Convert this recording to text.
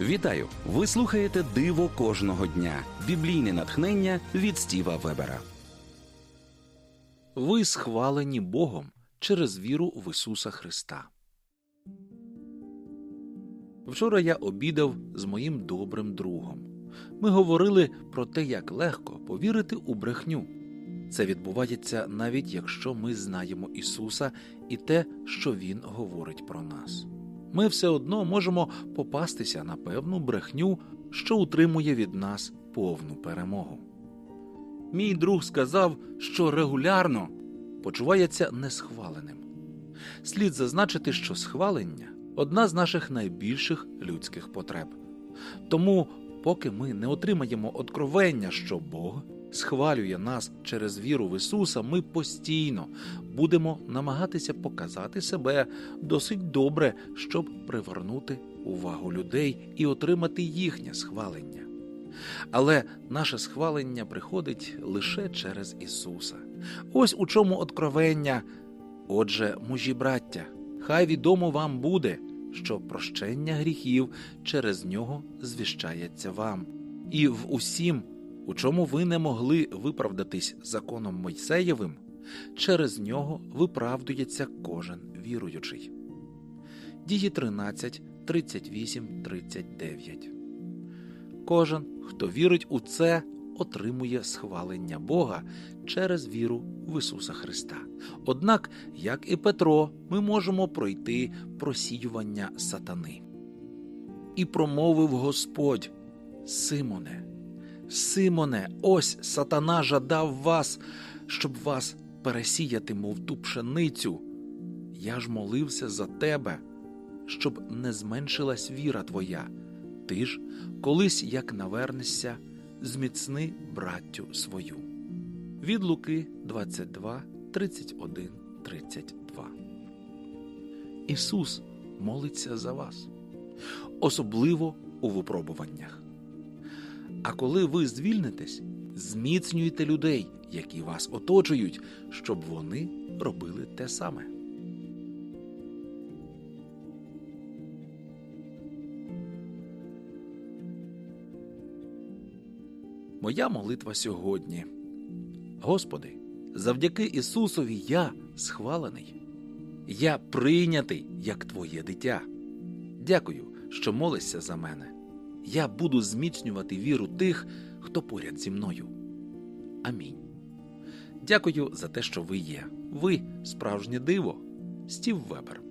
Вітаю! Ви слухаєте Диво кожного дня. Біблійне натхнення від Стіва Вебера. Ви схвалені Богом через віру в Ісуса Христа. Вчора я обідав з моїм добрим другом. Ми говорили про те, як легко повірити у брехню. Це відбувається навіть якщо ми знаємо Ісуса і те, що Він говорить про нас. Ми все одно можемо попастися на певну брехню, що утримує від нас повну перемогу. Мій друг сказав, що регулярно почувається несхваленим. Слід зазначити, що схвалення одна з наших найбільших людських потреб. Тому, поки ми не отримаємо откровення, що Бог схвалює нас через віру в Ісуса, ми постійно будемо намагатися показати себе досить добре, щоб привернути увагу людей і отримати їхнє схвалення. Але наше схвалення приходить лише через Ісуса. Ось у чому откровення. Отже, мужі браття, хай відомо вам буде, що прощення гріхів через нього звіщається вам, і в усім, у чому ви не могли виправдатись законом Мойсеєвим, через нього виправдується кожен віруючий. Дії 13, 38, 39 Кожен, хто вірить у це, отримує схвалення Бога через віру в Ісуса Христа. Однак, як і Петро, ми можемо пройти просіювання сатани. І промовив Господь Симоне, Симоне, ось сатана жадав вас, щоб вас пересіяти, мов ту пшеницю. Я ж молився за тебе, щоб не зменшилась віра твоя. Ти ж, колись як навернешся, зміцни браттю свою. Від Луки 22, 31, 32. Ісус молиться за вас, особливо у випробуваннях. А коли ви звільнитесь, зміцнюйте людей, які вас оточують, щоб вони робили те саме. Моя молитва сьогодні. Господи, завдяки Ісусові я схвалений. Я прийнятий як Твоє дитя. Дякую, що молишся за мене. Я буду зміцнювати віру тих, хто поряд зі мною. Амінь. Дякую за те, що ви є. Ви справжнє диво. Стів Вебер.